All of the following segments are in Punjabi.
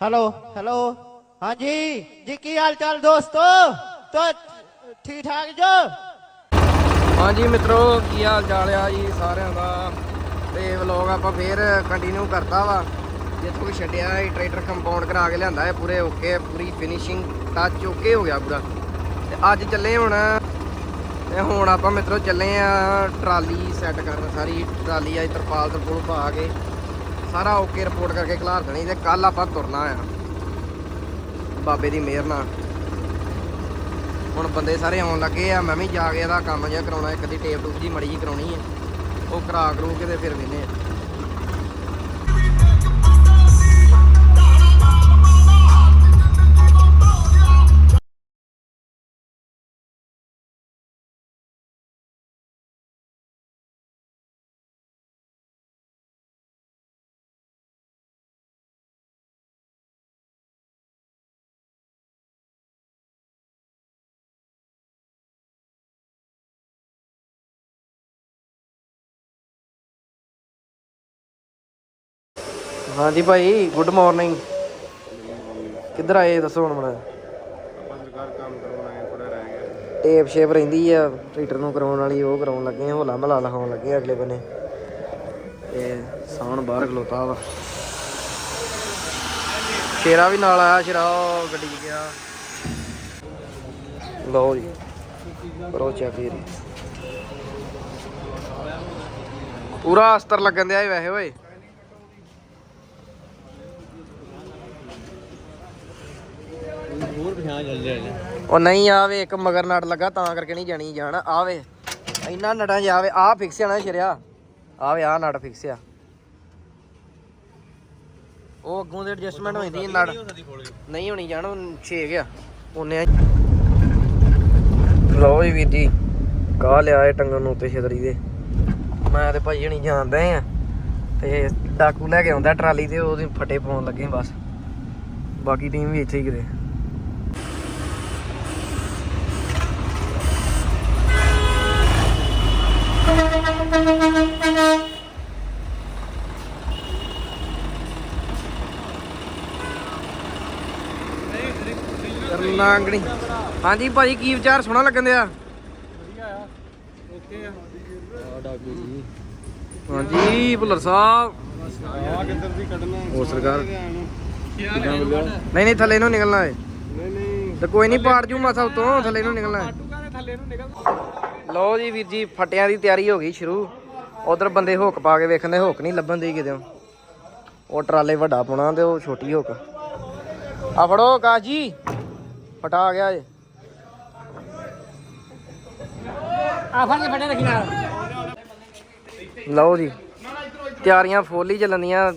ਹੈਲੋ ਹੈਲੋ ਹਾਂਜੀ, ਜੀ ਕੀ ਹਾਲ ਚਾਲ ਦੋਸਤੋ? ਤੋ ਠੀਕ ਠਾਕ ਜੋ? ਹਾਂਜੀ ਮਿੱਤਰੋ, ਕੀ ਹਾਲ ਚਾਲ ਆ ਜੀ ਸਾਰਿਆਂ ਦਾ? ਤੇ ਵਲੌਗ ਆਪਾਂ ਫੇਰ ਕੰਟੀਨਿਊ ਕਰਤਾ ਵਾ। ਜਿੱਥੋਂ ਛੱਡਿਆ ਇਹ ਟਰੈਕਟਰ ਕੰਪਾਊਂਡ ਕਰਾ ਕੇ ਲਿਆਂਦਾ ਹੈ ਪੂਰੇ ਓਕੇ ਪੂਰੀ ਫਿਨਿਸ਼ਿੰਗ ਟੱਚ ਓਕੇ ਹੋ ਗਿਆ ਪੂਰਾ। ਤੇ ਅੱਜ ਚੱਲੇ ਹੁਣ। ਤੇ ਹੁਣ ਆਪਾਂ ਮਿੱਤਰੋ ਚੱਲੇ ਆ ਟਰਾਲੀ ਸੈੱਟ ਕਰਨ ਸਾਰੀ। ਟਰਾਲੀ ਆ ਤਰਪਾਲ ਤਰਪੂਲ ਪਾ ਕੇ। ਸਾਰਾ ਓਕੇ ਰਿਪੋਰਟ ਕਰਕੇ ਖਿਲਾਰ ਦੇਣੀ ਤੇ ਕੱਲ ਆਪਾਂ ਤੁਰਨਾ ਆ। ਬਾਬੇ ਦੀ ਮਿਹਰ ਨਾਲ। ਹੁਣ ਬੰਦੇ ਸਾਰੇ ਆਉਣ ਲੱਗੇ ਆ, ਮੈਂ ਵੀ ਜਾ ਕੇ ਇਹਦਾ ਕੰਮ ਜਿਹਾ ਕਰਾਉਣਾ, ਇੱਕ ਦੀ ਟੇਪ ਟੂਪ ਜੀ ਮੜੀ ਜੀ ਕਰਾਉਣੀ ਹੈ ਉਹ ਕਰਾ ਕਰੂ ਕੇ ਤੇ ਫਿਰ ਵੇਨੇ ਆ। ਹਾਂਜੀ ਭਾਈ ਗੁੱਡ ਮਾਰਨਿੰਗ ਕਿੱਧਰ ਆਏ ਦੱਸੋ ਹੁਣ ਮੜਾ ਆਪਾਂ ਸਰਕਾਰ ਕੰਮ ਕਰਵਾਉਣਾ ਹੈ ਥੋੜਾ ਰਹਿ ਗਿਆ। ਟੇਪ ਸ਼ੇਪ ਰਹਿੰਦੀ ਆ ਟ੍ਰੈਕਟਰ ਨੂੰ ਕਰਾਉਣ ਵਾਲੀ ਉਹ ਕਰਾਉਣ ਲੱਗੇ ਆ ਹੋਲਾ ਮਹਲਾ ਲਗਾਉਣ ਲੱਗੇ ਆ ਅਗਲੇ ਬੰਨੇ। ਤੇ ਸਾਉਣ ਬਾਹਰ ਖਲੋਤਾ ਵਾ। ਸ਼ੇਰਾ ਵੀ ਨਾਲ ਆਇਆ ਸ਼ੇਰਾ ਗੱਡੀ ਗਿਆ। ਲਓ ਜੀ ਕਰੋ ਚੈੱਕ ਜੀ ਪੂਰਾ ਅਸਤਰ ਲੱਗਣ ਦਿਆ ਵੈਸੇ ਓਏ ਹੋਰ ਪਛਾਣ ਚੱਲ ਰਿਹਾ ਉਹ ਨਹੀਂ ਆਵੇ, ਇੱਕ ਮਗਰ ਨਟ ਲੱਗਾ, ਤਾਂ ਕਰਕੇ ਨਹੀਂ ਜਾਣੀ ਜਾਣ। ਆਵੇ, ਇੰਨਾ ਨਟਾਂ ਜਾਵੇ ਆ ਫਿਕਸ ਆ ਸ਼ਰਿਆ। ਆਵੇ ਆ ਨਟ ਫਿਕਸ ਆ। ਉਹ ਅੱਗੋਂ ਦੇ ਐਡਜਸਟਮੈਂਟ ਹੋਈ ਦੀ ਨਟ। ਨਹੀਂ ਹੋਣੀ ਜਾਣ 6 ਗਿਆ। ਉਹਨੇ ਲਓ ਜੀ ਵੀਰ ਜੀ ਕਾ ਲਿਆ ਇਹ ਟੰਗਣ ਨੂੰ ਉੱਤੇ ਛਤਰੀ ਦੇ। ਮੈਂ ਤੇ ਭਾਈ ਹਣੀ ਜਾਣਦੇ ਆ। ਤੇ ਡਾਕੂ ਲੈ ਕੇ ਆਉਂਦਾ ਟਰਾਲੀ ਤੇ, ਉਹਦੇ ਫਟੇ ਪਾਉਣ ਲੱਗੇ ਬਸ। ਬਾਕੀ ਟੀਮ ਵੀ ਇੱਥੇ ਹੀ ਕਿਤੇ। ਕਰਨਾਂਗਣੀ ਹਾਂਜੀ ਭਾਜੀ ਕੀ ਵਿਚਾਰ ਸੋਹਣਾ ਲੱਗਣ ਦਿਆ? ਓਕੇ ਆ। ਆ ਡਾਕੂ ਜੀ। ਹਾਂਜੀ ਭੁੱਲਰ ਸਾਹਿਬ। ਆ ਕਿੱਧਰ ਦੀ ਕੱਢਣਾ? ਹੋਰ ਸਰਕਾਰ? ਕਿੱਦਾਂ ਮਿਲਿਆ? ਨਹੀਂ ਨਹੀਂ ਥੱਲੇ ਨੂੰ ਨਿਕਲਣਾ ਏ। ਨਹੀਂ ਨਹੀਂ। ਤੇ ਕੋਈ ਨਹੀਂ ਪਾੜ ਜੂ ਮਸਾ ਉਤੋਂ ਥੱਲੇ ਨੂੰ ਨਿਕਲਣਾ ਲਓ ਜੀ ਵੀਰ ਜੀ ਫਟਿਆਂ ਦੀ ਤਿਆਰੀ ਹੋ ਗਈ ਸ਼ੁਰੂ। ਉਧਰ ਬੰਦੇ ਹੁੱਕ ਪਾ ਕੇ ਵੇਖਣ ਦੇ ਹੁੱਕ ਨਹੀਂ ਲੱਭਣ ਦੀ ਕਿਤੇ। ਉਹ ਟਰਾਲੇ ਵੱਡਾ ਪਾਉਣਾ ਤੇ ਉਹ ਛੋਟੀ ਹੁੱਕ। ਆ ਫੜੋ ਆਕਾਸ਼ ਜੀ। ਫਟਾ ਆ ਗਿਆ ਏ। ਆ ਫੜ ਕੇ ਫੜੇ ਰੱਖੀ ਨਾਲ। ਲਓ ਜੀ ਤਿਆਰੀਆਂ ਫੁੱਲ ਹੀ ਚੱਲਣੀਆਂ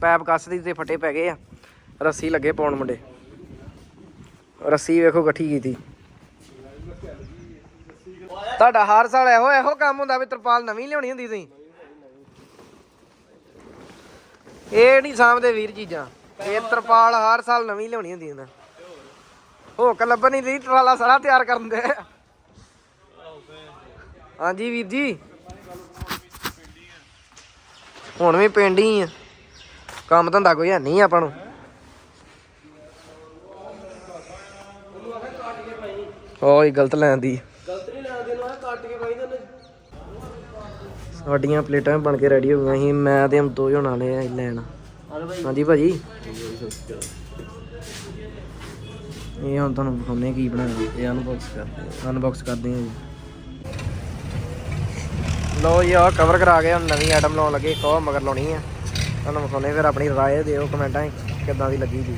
ਪੈਪ ਕੱਸ ਦੀ ਤੇ ਫਟੇ ਪੈ ਗਏ ਆ। ਰੱਸੀ ਲੱਗੇ ਪਾਉਣ ਮੁੰਡੇ। ਰੱਸੀ ਵੇਖੋ ਇਕੱਠੀ ਕੀਤੀ। ਤੁਹਾਡਾ ਹਰ ਸਾਲ ਇਹੋ ਇਹੋ ਕੰਮ ਹੁੰਦਾ ਵੀ ਤਰਪਾਲ ਨਵੀਂ ਲਿਆਉਣੀ ਹੁੰਦੀ ਤੁਸੀਂ ਇਹ ਨਹੀਂ ਸਾਂਭਦੇ ਵੀਰ ਚੀਜ਼ਾਂ। ਇਹ ਤਰਪਾਲ ਹਰ ਸਾਲ ਨਵੀਂ ਲਿਆਉਣੀ ਹੁੰਦੀ ਹੁੰਦਾ ਹੋਕ ਲੱਭਣ ਦੀ ਟਰਾਲਾ ਸਾਰਾ ਤਿਆਰ ਕਰਨ ਦੇ। ਹਾਂਜੀ ਵੀਰ ਜੀ। ਹੁਣ ਵੀ ਪਿੰਡ ਹੀ ਆ। ਕੰਮ ਧੰਦਾ ਕੋਈ ਹੈ ਨਹੀਂ ਆਪਾਂ ਨੂੰ। ਓਏ, ਗਲਤ ਲੈਣ ਦੀ। ਗਲਤ ਨਹੀਂ ਲੈਣ ਨਾ ਕੱਟ ਕੇ ਪਾਈ ਸਾਡੀਆਂ ਪਲੇਟਾਂ ਵੀ ਬਣ ਕੇ ਰੈਡੀ ਹੋ ਗਈਆਂ ਸੀ। ਮੈਂ ਤੇ ਹਮ ਦੋ ਜਣ ਵਾਲੇ ਲੈਣ। ਹਾਂਜੀ ਭਾਜੀ। ਇਹ ਹੁਣ ਤੁਹਾਨੂੰ ਵਿਖਾਉਂਦੇ ਕੀ ਬਣਾਇਆ। ਇਹ ਅਨਬਾਕਸ ਕਰਦੇ ਅਨਬਾਕਸ ਕਰਦੇ ਆ ਜੀ। ਲਓ ਜੀ ਆ ਕਵਰ ਕਰਾ ਕੇ ਹੁਣ ਨਵੀਂ ਆਈਟਮ ਲਾਉਣ ਲੱਗੇ ਇੱਕ ਉਹ ਮਗਰ ਲਾਉਣੀ ਆ। ਤੁਹਾਨੂੰ ਵਿਖਾਉਣੇ ਫਿਰ ਆਪਣੀ ਰਾਏ ਦਿਓ ਕਮੈਂਟਾਂ ਕਿੱਦਾਂ ਦੀ ਲੱਗੀ ਜੀ।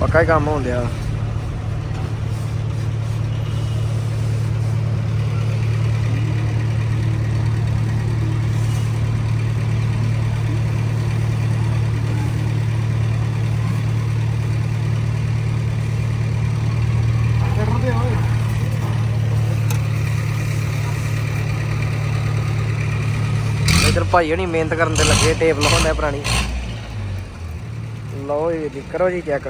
ਪੱਕਾ ਹੀ ਕੰਮ ਹੋਣ ਇਧਰ ਭਾਈ ਹਣੀ ਮਿਹਨਤ ਕਰਨ ਤੇ ਲੱਗੇ, ਟੇਪ ਲਾਉਂਦੇ ਪੁਰਾਣੀ। ਲਓ ਜੀ ਕਰੋ ਜੀ ਚੈੱਕ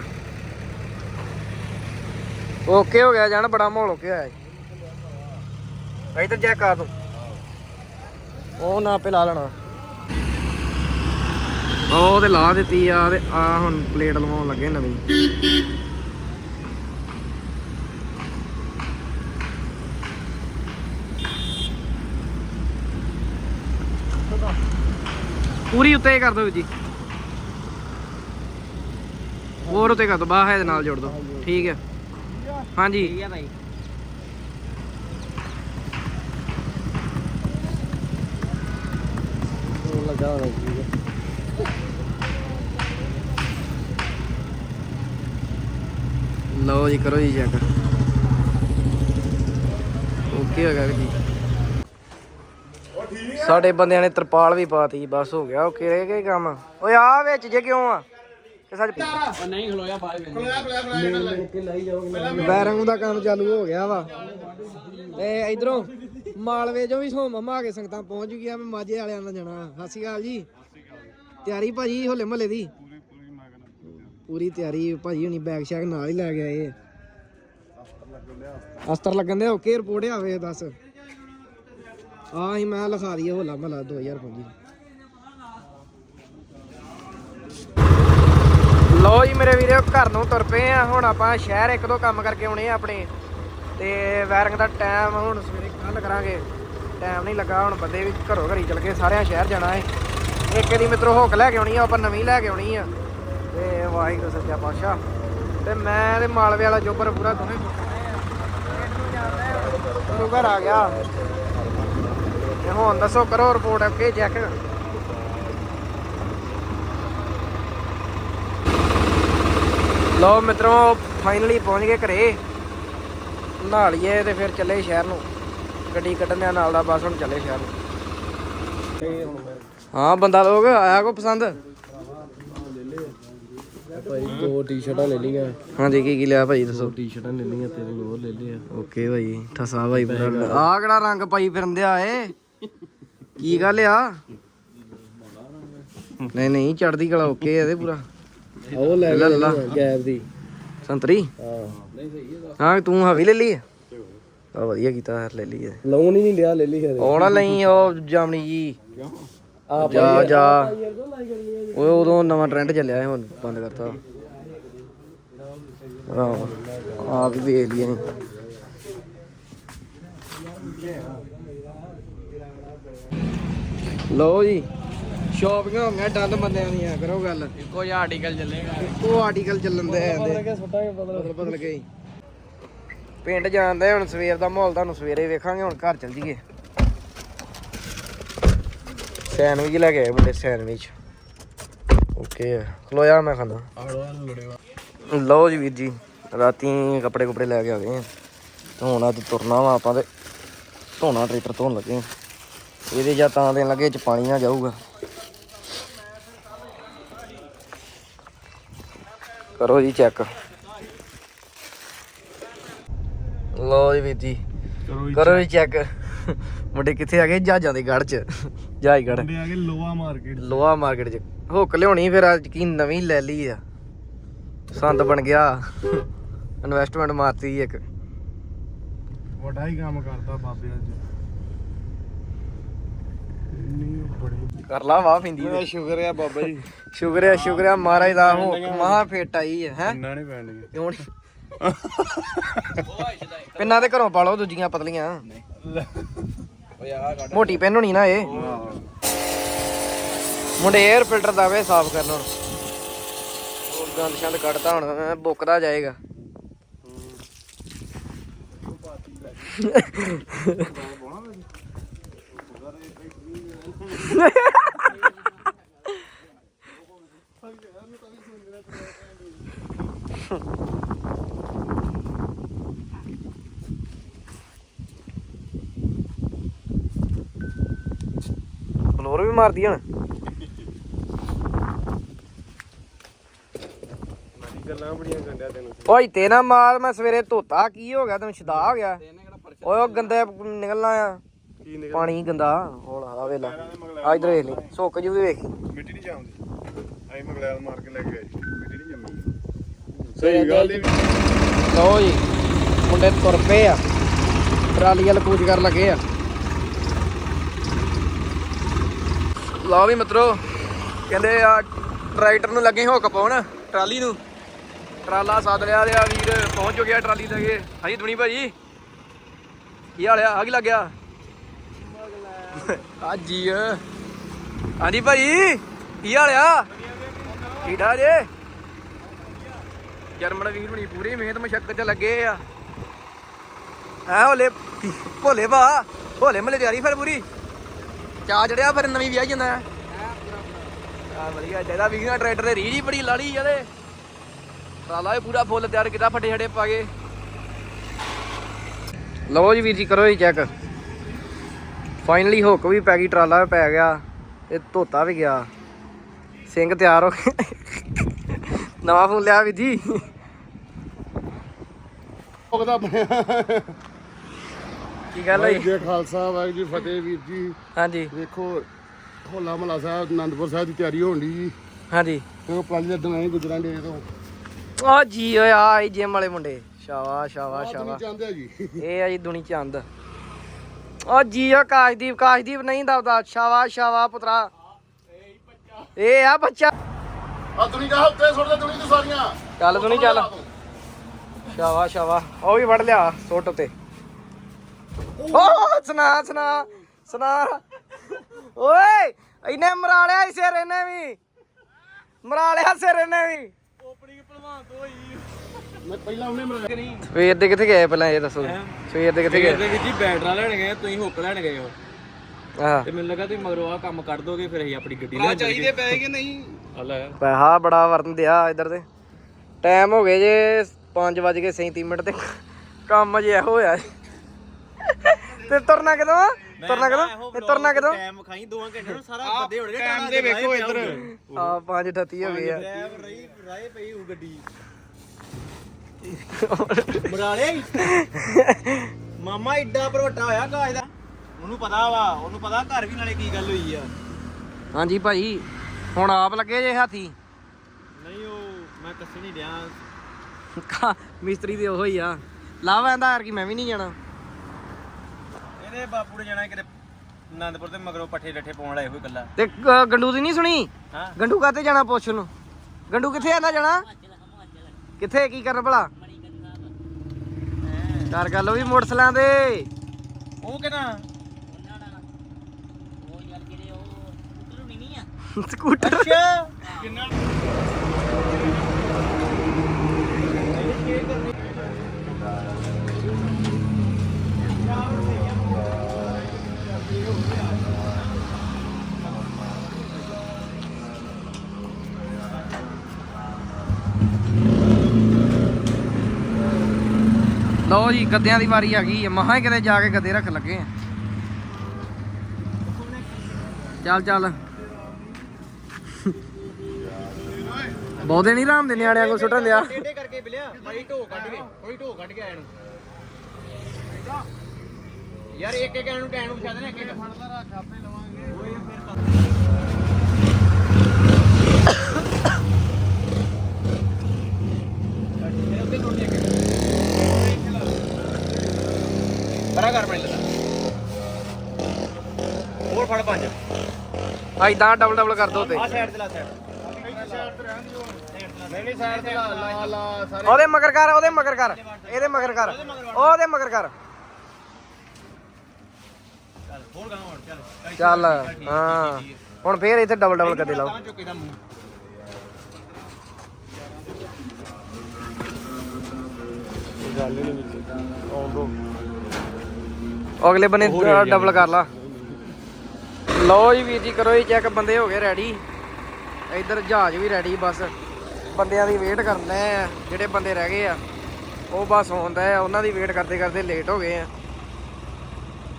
ਓਕੇ ਹੋ ਗਿਆ ਜਾਨ, ਬੜਾ ਮਾਹੌਲ ਓਕੇ ਹੋਇਆ ਜੀ। ਇੱਧਰ ਚੈੱਕ ਕਰ ਤੂੰ। ਉਹ ਨਾ ਆਪੇ ਲਾ ਲੈਣਾ। ਉਹ ਤੇ ਲਾ ਦਿੱਤੀ ਆ, ਤੇ ਆ ਹੁਣ ਪਲੇਟ ਲਵਾਉਣ ਲੱਗੇ ਨਵੀਂ। ਪੂਰੀ ਉੱਤੇ ਕਰ ਦਿਓ ਜੀ। ਹੋਰ ਉੱਤੇ ਕਰ ਦੋ ਬਾਹ ਇਹਦੇ ਨਾਲ ਜੋੜ ਦੋ ਠੀਕ ਹੈ। ਹਾਂਜੀ। ਠੀਕ ਹੈ ਭਾਈ ਲੱਗਾ ਹੋਣਾ ਜੀ ਲਓ ਜੀ, ਕਰੋ ਜੀ ਚੈੱਕ ਓਕੇ ਹੈਗਾ ਜੀ। ਸਾਡੇ ਬੰਦਿਆਂ ਨੇ ਤਰਪਾਲ ਵੀ ਪਾਤੀ ਬਸ ਹੋ ਗਿਆ ਓਕੇ ਰਹਿ ਗਿਆ ਕੰਮ? ਓਏ ਆ ਵਿੱਚ ਜੇ ਕਿਉਂ ਆ? ਕਿ ਸੱਚ ਨਹੀਂ ਖਲੋਇਆ ਬੈਰੰਗ ਦਾ ਕੰਮ ਚਾਲੂ ਹੋ ਗਿਆ ਵਾ। ਤੇ ਇਧਰੋਂ ਮਾਲਵੇ ਚੋਂ ਵੀ ਸੋਮਾ ਆ ਕੇ ਸੰਗਤਾਂ ਪਹੁੰਚ ਗਈਆਂ ਮੈਂ ਮਾਝੇ ਵਾਲਿਆਂ ਨਾਲ ਜਾਣਾ। ਸਤਿ ਸ਼੍ਰੀ ਅਕਾਲ ਜੀ। ਤਿਆਰੀ ਭਾਜੀ ਹੋਲੇ ਮਹੱਲੇ ਦੀ? ਪੂਰੀ ਤਿਆਰੀ ਭਾਜੀ ਹੁਣੀ ਬੈਗ ਸ਼ੈਗ ਨਾਲ ਹੀ ਲੈ ਕੇ ਆਏ। ਅਸਤਰ ਲੱਗਣ ਦੇ ਓਕੇ ਰਿਪੋਰਟ ਆਵੇ ਦੱਸ। ਆ ਹੀ ਮੈਂ ਲਿਖਾ ਦਈਏ ਹੋਲਾ ਮਹੱਲਾ 2025 ਲੋ ਜੀ ਮੇਰੇ ਵੀਰੇ, ਘਰ ਨੂੰ ਤੁਰ ਪਏ ਆ। ਹੁਣ ਆਪਾਂ ਸ਼ਹਿਰ ਇੱਕ ਦੋ ਕੰਮ ਕਰਕੇ ਆਉਣੇ ਆ ਆਪਣੇ। ਤੇ ਵਾਇਰਿੰਗ ਦਾ ਟਾਈਮ ਹੁਣ ਸਵੇਰੇ ਕੱਲ ਕਰਾਂਗੇ। ਟਾਈਮ ਨਹੀਂ ਲੱਗਾ, ਹੁਣ ਬੰਦੇ ਵੀ ਘਰੋਂ ਘਰੀ ਚਲ ਗਏ, ਸਾਰਿਆਂ ਸ਼ਹਿਰ ਜਾਣਾ ਏ ਇੱਕ ਦੀ ਮਿੱਤਰੋ ਹੁੱਕ ਲੈ ਕੇ ਆਉਣੀ ਆ, ਆਪਾਂ ਨਵੀਂ ਲੈ ਕੇ ਆਉਣੀ ਆ। ਤੇ ਵਾਹਿਗੁਰੂ ਸੱਚਾ ਪਾਤਸ਼ਾਹ। ਤੇ ਮੈਂ ਤੇ ਮਾਲਵੇ ਵਾਲਾ ਜੋਬਰ ਪੂਰਾ ਦੋਵੇਂ ਗੁਰੂ ਘਰ ਆ ਗਿਆ। ਹੁਣ ਦੱਸੋ ਕਰੋ ਰਿਪੋਰਟ ਓਕੇ ਚੈੱਕ ਲੋ ਮਿੱਤਰੋ ਫਾਈਨਲੀ ਪਹੁੰਚ ਗਏ ਘਰੇ। ਨਹਾ ਲਈਏ ਤੇ ਫਿਰ ਚੱਲੇ ਸ਼ਹਿਰ ਨੂੰ। ਗੱਡੀ ਕੱਢਣ ਨਾਲ ਦਾ ਬਸ ਹੁਣ ਚੱਲੇ ਸ਼ਹਿਰ ਨੂੰ। ਹਾਂ ਬੰਦਾ ਲੋਕ ਆਇਆ ਕੋ ਪਸੰਦ? ਭਾਈ ਦੋ ਟੀ-ਸ਼ਰਟਾਂ ਲੈ ਲਈਆਂ ਹਾਂਜੀ ਕੀ ਕੀ ਲਿਆ ਭਾਈ ਦੱਸੋ? ਟੀ-ਸ਼ਰਟਾਂ ਲੈ ਲਈਆਂ ਤੇਰੇ ਹੋਰ ਲੈ ਲਿਆ ਓਕੇ ਭਾਈ ਠਸਾ ਭਾਈ ਆ ਕਿਹੜਾ ਰੰਗ ਪਾਈ ਫਿਰਦੇ ਆ ਏ? ਕੀ ਗੱਲ ਆ? ਨਹੀਂ ਨਹੀਂ ਚੜਦੀ ਕਲਾ ਓਕੇ ਇਹਦੇ ਪੂਰਾ। ਉਹ ਲੈ ਲੈ ਲਾ ਗੈਪ ਦੀ। ਸੰਤਰੀ? ਹਾਂ ਤੂੰ ਹਵੀ ਲੈ ਲਈ ਆ? ਵਧੀਆ ਕੀਤਾ ਯਾਰ ਲੈ ਲਈ ਲਾਉਣ ਹੀ ਨਹੀਂ ਲਿਆ ਲੈ ਲਈ ਨਾ ਲਈ ਉਹ ਜਾਮਣੀ ਜੀ? ਆ ਜਾ। ਜਾ ਓਏ ਉਦੋਂ ਨਵਾਂ ਟ੍ਰੈਂਡ ਚੱਲਿਆ ਹੁਣ ਬੰਦ ਕਰਤਾ। ਆਹ ਆ ਵੀ ਵੇਖ ਲਈਏ। ਲਓ ਜੀ ਸ਼ਾਪਿੰਗ ਹੋ ਗਿਆ ਡੰਦ ਬੰਦਿਆਂ ਦੀਆਂ ਕਰੋ ਗੱਲ। ਇੱਕੋ ਜਿਹਾ ਆਰਟੀਕਲ ਚੱਲੇਗਾ। ਇੱਕੋ ਆਰਟੀਕਲ ਚੱਲਣ ਦੇ ਆਂਦੇ ਬਦਲ ਬਦਲ ਗਈ ਪਿੰਡ ਜਾਂਦੇ ਹੁਣ ਸਵੇਰ ਦਾ ਮਾਹੌਲ ਤੁਹਾਨੂੰ ਸਵੇਰੇ ਵੇਖਾਂਗੇ ਹੁਣ ਘਰ ਚੱਲ ਜੀਏ ਸੈਂਡਵਿਚ ਲੈ ਕੇ ਆਏ ਮੁੰਡੇ ਸੈਂਡਵਿਚ। ਓਕੇ ਖਲੋਇਆ ਮੈਂ ਖਾਂਦਾ ਲਓ ਜੀ ਵੀਰ ਜੀ ਰਾਤੀ ਕੱਪੜੇ ਕੁਪੜੇ ਲੈ ਕੇ ਆ ਗਏ ਹੁਣ ਅੱਜ ਤੁਰਨਾ ਵਾ ਆਪਾਂ ਤੇ ਧੋਣਾ ਟਰੈਕਟਰ ਧੋਣ ਲੱਗੇ ਆ। ਇਹਦੇ ਜਾਂ ਤਾਂ ਦੇਣ ਲੱਗੇ ਚ ਪਾਣੀ ਨਾ ਜਾਊਗਾ। ਕਰੋ ਜੀ ਚੈੱਕ ਲਓ ਜੀ ਜੀ। ਕਰੋ ਜੀ ਚੈੱਕ ਮੁੰਡੇ ਕਿੱਥੇ ਆ ਗਏ? ਜਹਾਜ਼ਾਂ ਦੇ ਗੜ ਚ। ਜਹਾਜ਼ ਗੜ ਆ ਗਏ ਲੋਹਾ ਮਾਰਕੀਟ ਲੋਹਾ ਮਾਰਕੀਟ ਚ। ਹੁੱਕ ਲਿਆਉਣੀ ਫਿਰ ਅੱਜ ਕੀ ਨਵੀਂ ਲੈ ਲਈ ਆ। ਸੰਦ ਬਣ ਗਿਆ। ਇਨਵੈਸਟਮੈਂਟ ਮਾਰਤੀ ਇੱਕ। ਵੱਡਾ ਹੀ ਕੰਮ ਕਰਦਾ ਬਾਬੇ ਅੱਜ। ਕਰ ਲਾ ਵਾਹ ਪਿੰਦੀ ਬੜਾ ਸ਼ੁਕਰ ਬਾਬਾ ਜੀ। ਸ਼ੁਕਰ ਹੈ ਮਹਾਰਾਜ ਦਾ ਹੁੱਕ ਮਹਾ ਫੇਟ ਆਈ ਹੈ ਹੈ? ਇੰਨਾ ਨਹੀਂ ਪੈਣਗੇ ਕਿਉਂ ਨੀ? ਪਿੰਨਾਂ ਦੇ ਘਰੋਂ ਪਾਲੋ ਦੂਜੀਆਂ ਪਤਲੀਆਂ। ਮੋਟੀ ਪੈਨ ਹੋਣੀ ਨਾ ਇਹ। ਮੁੰਡੇ 에ਅਰ ਫਿਲਟਰ ਦਾ ਵੇ ਸਾਫ਼ ਕਰਨ ਹੁਣ। ਗੰਦ ਸ਼ੰਦ ਕੱਢਦਾ ਹੁਣ ਬੁੱਕਦਾ ਜਾਏਗਾ। ਬਲੋਰ ਵੀ ਮਾਰਦੀ ਹਣ। ਗੱਲਾਂ ਬੜੀਆਂ ਗੰਡਿਆ ਤੈਨੂੰ ਓਏ ਤੇ ਨਾ ਮਾਰ ਮੈਂ ਸਵੇਰੇ ਧੋਤਾ ਕੀ ਹੋ ਗਿਆ? ਤੈਨੂੰ ਛਦਾ ਹੋ ਗਿਆ? ਓਏ ਉਹ ਗੰਦੇ ਨਿਕਲਣਾ ਆ। ਪਾਣੀ ਗੰਦਾ। ਹੋਲਾ ਆ ਵੇਲਾ। ਆ ਇਧਰ ਵੇਖ ਲਈ। ਸੁੱਕ ਜੂ ਵੇਖੀ। ਮਿੱਟੀ ਨਹੀਂ ਜਾਂਦੀ ਆਈ ਮਗਲੈਲ ਮਾਰ ਕੇ ਲੈ ਕੇ ਆਏ ਮਿੱਟੀ ਨਹੀਂ ਜੰਮੀ। ਸਹੀ ਗੱਲ ਹੀ ਲਓ ਜੀ ਮੁੰਡੇ ਤੁਰ ਪਏ ਆ। ਟਰਾਲੀ ਵਾਲ ਕੂਚ ਕਰ ਲੱਗੇ ਆ। ਲਓ ਵੀ ਮਿੱਤਰੋ ਕਹਿੰਦੇ ਆ ਟਰੈਕਟਰ ਨੂੰ ਲੱਗੇ ਹੁੱਕ ਪਾਉਣ ਟਰਾਲੀ ਨੂੰ। ਟਰਾਲਾ ਸੱਦ ਲਿਆ ਤੇ ਆ ਵੀਰ ਪਹੁੰਚ ਚੁੱਕਿਆ ਟਰਾਲੀ ਤੇ ਅੱਗੇ। ਹਾਂਜੀ ਦੁਨੀ ਭਾਜੀ ਕੀ ਹਾਲ ਆ? ਆ ਕੀ ਲੱਗਿਆ ਆ। ਜੀ ਹਾਂਜੀ ਭਾਜੀ ਕੀ ਹਾਲ ਆ? ਠੀਕ ਠਾਕ ਜੇ? ਜਰਮਨ ਵੀਰ ਬਣੀ ਪੂਰੀ ਮਿਹਨਤ ਮਸ਼ੱਕਤ ਚ ਲੱਗੇ ਆ। ਐ ਹੋਲੇ, ਭੋਲੇ ਭਾ, ਭੋਲੇ ਮਲੇ ਤਿਆਰੀ ਫਿਰ ਪੂਰੀ? ਚਾ ਜੜਿਆ ਫਿਰ ਨਵੀਂ ਵਿਆਹ ਜਾਂਦਾ? ਆ ਆ ਵਧੀਆ ਜਿਹਦਾ ਵੀ ਨਾ ਟਰੈਕਟਰ ਤੇ ਰੀਝ ਹੀ ਬੜੀ ਲਾਲੀ ਇਹਦੇ ਸਾਲਾ ਇਹ ਪੂਰਾ ਫੁੱਲ ਤਿਆਰ ਕੀਤਾ ਫੱਟੇ ਛੜੇ ਪਾ ਕੇ। ਲਓ ਜੀ ਵੀਰ ਜੀ, ਕਰੋ ਜੀ ਚੈੱਕ ਫਾਈਨਲੀ ਹੁੱਕ ਵੀ ਪੈ ਗਈ ਟਰਾਲਾ ਵੀ ਪੈ ਗਿਆ ਤੇ ਧੋਤਾ ਵੀ ਗਿਆ। ਸਿੰਘ ਤਿਆਰ ਹੋ ਗਏ ਨਵਾਂ ਫੋਨ ਲਿਆ ਵੀਰ ਜੀ। ਭਗਦਾ ਬਣਿਆ ਕੀ ਗੱਲ ਹੋਈ? ਜੀ ਖਾਲਸਾ ਵਾਹਿਗੁਰੂ ਜੀ ਫਤਿਹ ਵੀਰ ਜੀ। ਹਾਂਜੀ। ਵੇਖੋ ਹੋਲਾ ਮਹੱਲਾ ਸਾਹਿਬ ਅਨੰਦਪੁਰ ਸਾਹਿਬ ਦੀ ਤਿਆਰੀ ਹੋਣ ਦੀ ਜੀ। ਹਾਂਜੀ। ਦੇ ਦਿਨ ਆਏ ਗੁਜਰਾਂ ਦੇ ਤੋਂ। ਆ ਜੀ ਓਏ ਆ ਜਿਮ ਵਾਲੇ ਮੁੰਡੇ। ਸ਼ਾਬਾਸ਼ ਸ਼ਾਬਾਸ਼ ਆਹ ਤੁਸੀਂ ਸ਼ਾਬਾਸ਼। ਚਾਹੁੰਦੇ ਆ ਜੀ। ਇਹ ਆ ਜੀ ਦੁਨੀ ਚੰਦ। ਆ ਜੀ ਆ ਕਾਸ਼ਦੀਪ ਕਾਸ਼ਦੀਪ ਨਹੀਂ ਦਬਦਾ। ਸ਼ਾਬਾਸ਼ ਸ਼ਾਬਾਸ਼ ਪੁੱਤਰਾ। ਇਹ ਆ ਬੱਚਾ। ਆ ਦੁਨੀ ਦਾ ਹੱਥੇ ਸੁੱਟਦੇ ਦੁਨੀ ਦੀ ਸਾਰੀਆਂ। ਚੱਲ ਦੁਨੀ ਚੱਲ। ਸ਼ਾਬਾਸ਼ ਸ਼ਾਬਾਸ਼ ਉਹ ਵੀ ਫੜ ਲਿਆ ਸੁੱਟ ਉਤੇ। ਓ ਸੁਣਾ ਸੁਣਾ ਸੁਣਾ। ਓਏ ਇਹਨੇ ਮਰਾ ਲਿਆ ਇਸੇ ਇਹਨੇ ਵੀ। ਮਰਾ ਲਿਆ ਸਿਰ ਇਹਨੇ ਵੀ। ਮੈਂ ਪਹਿਲਾਂ ਉਹਨੇ ਮਰਾ ਸਵੇਰ ਦੇ ਕਿੱਥੇ ਗਏ ਪਹਿਲਾਂ ਇਹ ਦੱਸੋ? ਸਵੇਰ ਦੇ ਕਿੱਥੇ ਗਏ? ਜੀ ਬੈਟਰਾ ਲੈਣ ਗਏ ਤੁਸੀਂ ਹੁੱਕ ਲੈਣ ਗਏ ਹੋ। ਆਹ। ਤੇ ਮੈਨੂੰ ਲੱਗਾ ਤੁਸੀਂ ਮਗਰੋਂ ਆ ਕੰਮ ਕਰ ਦੋਗੇ ਫਿਰ ਅਸੀਂ ਆਪਣੀ ਗੱਡੀ ਲੈ ਚਾਹੀਦੇ ਪੈ ਕਿ ਨਹੀਂ? ਹਲਾ ਪੈਸਾ ਬੜਾ ਵਰਨ ਦਿਆ ਇੱਧਰ ਤੇ। ਟਾਈਮ ਹੋ ਗਏ ਜੇ 5 ਵਜ ਕੇ 37 ਮਿੰਟ ਤੇ। ਕੰਮ ਜੇ ਇਹੋ ਹੋਇਆ ਤੇ ਤੁਰਨਾ ਕਦੋਂ? ਤੁਰਨਾ ਕਦੋਂ? ਤੇ ਤੁਰਨਾ ਕਦੋਂ? ਟਾਈਮ ਖਾਈ 2 ਘੰਟੇ ਨੂੰ ਸਾਰਾ ਬੱਦੇ ਹੋਣਗੇ ਟਾਈਮ ਦੇ ਵੇਖੋ ਇੱਧਰ। ਆ 5:38 ਹੋ ਗਏ ਆ। ਟਾਈਮ ਰਹੀ ਰਾਏ ਪਈ ਉਹ ਗੱਡੀ। ਮਰਾ ਲਿਆ ਈ। ਮਾਮਾ ਏਡਾ ਭਰੋਟਾ ਹੋਇਆ ਕਾਜ ਦਾ। ਉਹਨੂੰ ਪਤਾ ਵਾ ਉਹਨੂੰ ਪਤਾ ਘਰ ਵੀ ਨਾਲੇ ਕੀ ਗੱਲ ਹੋਈ ਆ। ਹਾਂਜੀ ਭਾਈ ਹੁਣ ਆਪ ਲੱਗੇ ਜੇ ਹਾਥੀ? ਨਹੀਂ ਉਹ ਮੈਂ ਕੱਸੇ ਨਹੀਂ ਡਿਆ। ਕਾ- ਮਿਸਤਰੀ ਤੇ ਉਹੋ ਹੀ ਆ। ਲਾਵਾ ਆਂਦਾ ਯਾਰ ਕਿ ਮੈਂ ਵੀ ਨਹੀਂ ਜਾਣਾ। ਇਹਦੇ ਬਾਪੂ ਨੇ ਜਾਣਾ ਕਿਤੇ ਆਨੰਦਪੁਰ ਤੇ ਮਗਰੋਂ ਪੱਠੇ ਡੱਠੇ ਪਾਉਣ ਲਾਏ ਹੋਏ ਗੱਲਾਂ। ਤੇ ਗੰਡੂ ਦੀ ਨਹੀਂ ਸੁਣੀ? ਹਾਂ। ਗੰਡੂ ਕਾਤੇ ਜਾਣਾ ਪੁੱਛ ਨੂੰ ਗੰਡੂ ਕਿੱਥੇ ਆਂਦਾ ਜਾਣਾ? ਕਿੱਥੇ ਕੀ ਕਰਨ ਭਲਾ? ਕਰ ਗੱਲ ਉਹ ਵੀ ਮੋਟਰਸਾਈਕਲਾਂ ਦੇ। ਉਹ ਕਿਹਨਾਂ ਸਕੂਟਰ। ਅੱਛਾ। ਲਓ ਜੀ ਗੱਦਿਆਂ ਦੀ ਵਾਰੀ ਆ ਗਈ ਹੈ ਮਹਾਂ ਕਿਤੇ ਜਾ ਕੇ ਗੱਦੇ ਰੱਖ ਲੱਗੇ ਆ। ਚੱਲ ਚੱਲ। ਬਹੁਤੇ ਨਹੀਂ ਰਾਮ ਦੇ ਨਿਆਣਿਆਂ ਕੋਲ ਸੁੱਟਣ ਦਿਆ। ਟੇਡੇ ਕਰਕੇ ਬਿਲਿਆ ਮਾਈ ਢੋ ਕੱਢ ਕੇ ਕੋਈ ਢੋ ਕੱਢ ਕੇ ਆਇਆ ਨੂੰ। ਯਾਰ ਇੱਕ ਇੱਕ ਨੂੰ ਟੈਨ ਨੂੰ ਵਿਛਾ ਦੇਣਾ ਇੱਕ ਇੱਕ। ਫੜਦਾ ਰੱਖ ਆਪੇ ਲਵਾਂਗੇ ਓਏ ਫਿਰ ਬੜਾ ਕਰ ਬਣ ਲੱਗਾ ਹੋਰ ਫੜ ਪੰਜ। ਐਦਾਂ ਡਬਲ ਡਬਲ ਕਰ ਦੋ ਤੇ। ਆ ਸਾਈਡ ਤੇ ਲਾ ਸਾਈਡ ਨਹੀਂ ਨਹੀਂ ਸਾਈਡ ਤੇ ਲਾ ਲਾ ਲਾ ਸਾਰੇ। ਉਹਦੇ ਮਗਰ ਕਰ ਉਹਦੇ ਮਗਰ ਕਰ। ਇਹਦੇ ਮਗਰ ਕਰ। ਉਹਦੇ ਮਗਰ ਕਰ। ਚੱਲ ਹੋਰ ਗਾਂ ਹੋਰ ਚੱਲ। ਚੱਲ ਹਾਂ। ਹੁਣ ਫੇਰ ਇੱਥੇ ਡਬਲ ਡਬਲ ਗੱਦੇ ਲਾਓ। ਤਾਂ ਚੁੱਕੇ ਦਾ ਮੂੰਹ। ਗੱਲ ਨਹੀਂ। ਵਿੱਚ ਆਉਂ ਦੋ। ਅਗਲੇ ਬੰਨੇ ਡਬਲ ਕਰ ਲਾ। ਲਓ ਜੀ ਵੀਰ ਜੀ ਕਰੋ ਜੀ ਚੈੱਕ ਬੰਦੇ ਹੋ ਗਏ ਰੈਡੀ ਇੱਧਰ ਜਹਾਜ਼ ਵੀ ਰੈਡੀ ਬਸ। ਬੰਦਿਆਂ ਦੀ ਵੇਟ ਕਰਨਾ ਆ ਜਿਹੜੇ ਬੰਦੇ ਰਹਿ ਗਏ ਆ ਉਹ ਬਸ ਆਉਂਦਾ ਆ ਉਹਨਾਂ ਦੀ ਵੇਟ ਕਰਦੇ ਕਰਦੇ ਲੇਟ ਹੋ ਗਏ ਆ।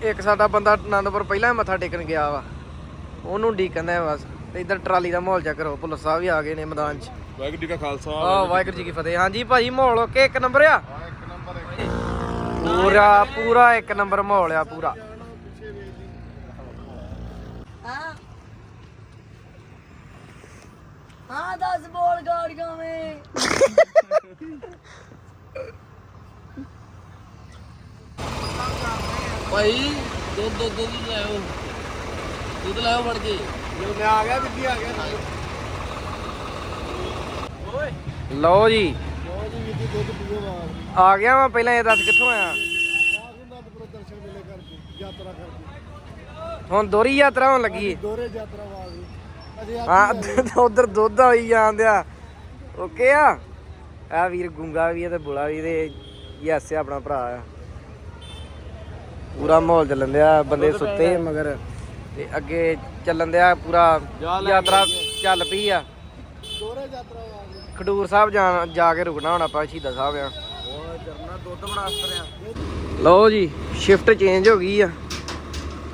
ਇੱਕ ਸਾਡਾ ਬੰਦਾ ਆਨੰਦਪੁਰ ਪਹਿਲਾਂ ਮੱਥਾ ਟੇਕਣ ਗਿਆ ਵਾ। ਉਹਨੂੰ ਡੀਕਦਾ ਬਸ। ਤੇ ਇੱਧਰ ਟਰਾਲੀ ਦਾ ਮਾਹੌਲ ਚੈੱਕ ਕਰੋ ਪੁਲਿਸ ਸਾਹਿਬ ਵੀ ਆ ਗਏ ਨੇ ਮੈਦਾਨ 'ਚ। ਵਾਹਿਗੁਰੂ ਜੀ ਕਾ ਖਾਲਸਾ ਵਾਹਿਗੁਰੂ ਜੀ ਕੀ ਫਤਿਹ। ਹਾਂਜੀ ਭਾਜੀ ਮਾਹੌਲ ਓਕੇ ਇੱਕ ਨੰਬਰ ਆ? ਪੂਰਾ ਪੂਰਾ ਇੱਕ ਨੰਬਰ ਮਾਹੌਲ ਆ ਪੂਰਾ। ਹਾਂ। 10 ਬੋਲ ਗਾੜੀਆਂ ਵਿੱਚ ਭਾਈ ਦੁੱਧ ਦੁੱਧ ਦੁੱਧ ਲਾਓ ਦੁੱਧ ਲਾਓ ਫੜ ਕੇ। ਮੈਂ ਆ ਗਿਆ ਵਿੱਕੀ ਆ ਗਿਆ ਲਓ ਜੀ। ਆ ਗਿਆ ਮੈਂ ਪਹਿਲਾਂ ਇਹ ਦੱਸ ਕਿੱਥੋਂ ਆਇਆ? ਹੁਣ ਦੋਰੀ ਯਾਤਰਾ ਹੋਣ ਲੱਗੀ। ਏ ਦੋਰੇ ਯਾਤਰਾ ਵਾਲੀ ਅਜੇ ਹਾਂ ਉਧਰ ਦੁੱਧ ਆਈ ਜਾਂਦਿਆ ਓਕੇ ਆ ਆ ਵੀਰ ਗੁੰਗਾ ਵੀ ਹੈ ਤੇ ਬੁਲਾ ਵੀ ਤੇ ਯੈਸ ਆ ਆਪਣਾ ਭਰਾ ਆ। ਪੂਰਾ ਮਾਹੌਲ ਚੱਲਣ ਦਿਆ ਬੰਦੇ ਸੁੱਤੇ ਮਗਰ। ਤੇ ਅੱਗੇ ਚੱਲਣ ਦਿਆ ਪੂਰਾ ਯਾਤਰਾ ਚੱਲ ਪਈ ਆ। ਦੋਰੇ ਯਾਤਰਾ ਵਾਲੀ ਖਡੂਰ ਸਾਹਿਬ ਜਾਣ ਜਾ ਕੇ ਰੁਕਣਾ ਹੁਣ ਆਪਾਂ ਸ਼ਹੀਦਾਂ ਸਾਹਿਬ ਆ। ਦੁੱਧ ਬਣਾ ਸਤਰਿਆ ਲਓ ਜੀ ਸ਼ਿਫਟ ਚੇਂਜ ਹੋ ਗਈ ਆ।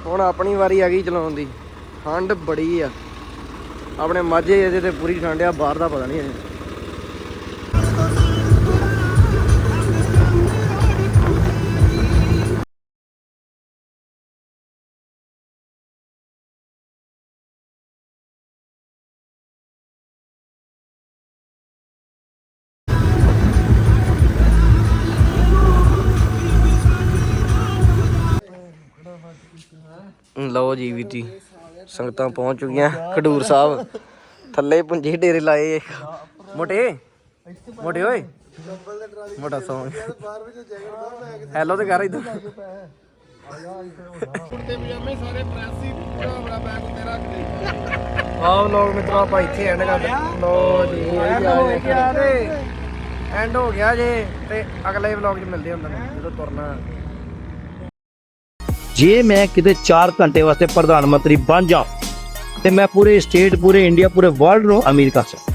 ਹੁਣ ਆਪਣੀ ਵਾਰੀ ਆ ਗਈ ਚਲਾਉਣ ਦੀ। ਠੰਡ ਬੜੀ ਆ। ਆਪਣੇ ਮਾਝੇ ਇਹਦੇ ਤੇ ਪੂਰੀ ਠੰਡ ਆ, ਬਾਹਰ ਦਾ ਪਤਾ ਨਹੀਂ ਹੈ ਲਓ ਜੀ ਜੀ ਸੰਗਤਾਂ ਪਹੁੰਚ ਚੁੱਕੀਆਂ ਖਡੂਰ ਸਾਹਿਬ। ਥੱਲੇ ਪੁੰਜੇ ਡੇਰੇ ਲਾਏ ਮੋਟੇ? ਮੋਟੇ ਓਏ? ਮੋਟਾ ਸੌਂ ਹੈਲੋ ਤੇ ਕਰ ਇਧਰ। ਕੁੜਤੇ ਪਜਾਮੇ ਸਾਰੇ ਪ੍ਰੈਸ ਹੀ ਪੂਰਾ ਬੜਾ ਬੈਗ ਉੱਤੇ ਰੱਖ ਦੇ ਆਓ ਲੋਕ ਮਿੱਤਰੋ ਆਪਾਂ ਇੱਥੇ ਐਂਡ ਕਰ ਲੋ ਜੀ ਐਂਡ ਹੋ ਗਿਆ। ਤੇ। ਐਂਡ ਹੋ ਗਿਆ ਜੇ ਤੇ ਅਗਲੇ ਵਲੌਗ 'ਚ ਮਿਲਦੇ ਹੁੰਦੇ ਨੇ ਜਦੋਂ ਤੁਰਨਾ। ਜੇ ਮੈਂ ਕਿਤੇ 4 ਘੰਟੇ ਵਾਸਤੇ ਪ੍ਰਧਾਨ ਮੰਤਰੀ ਬਣ ਜਾ ਤੇ ਮੈਂ ਪੂਰੇ ਸਟੇਟ ਪੂਰੇ ਇੰਡੀਆ ਪੂਰੇ ਵਰਲਡ ਨੂੰ ਅਮੀਰ ਕਰ ਸਕਦਾ।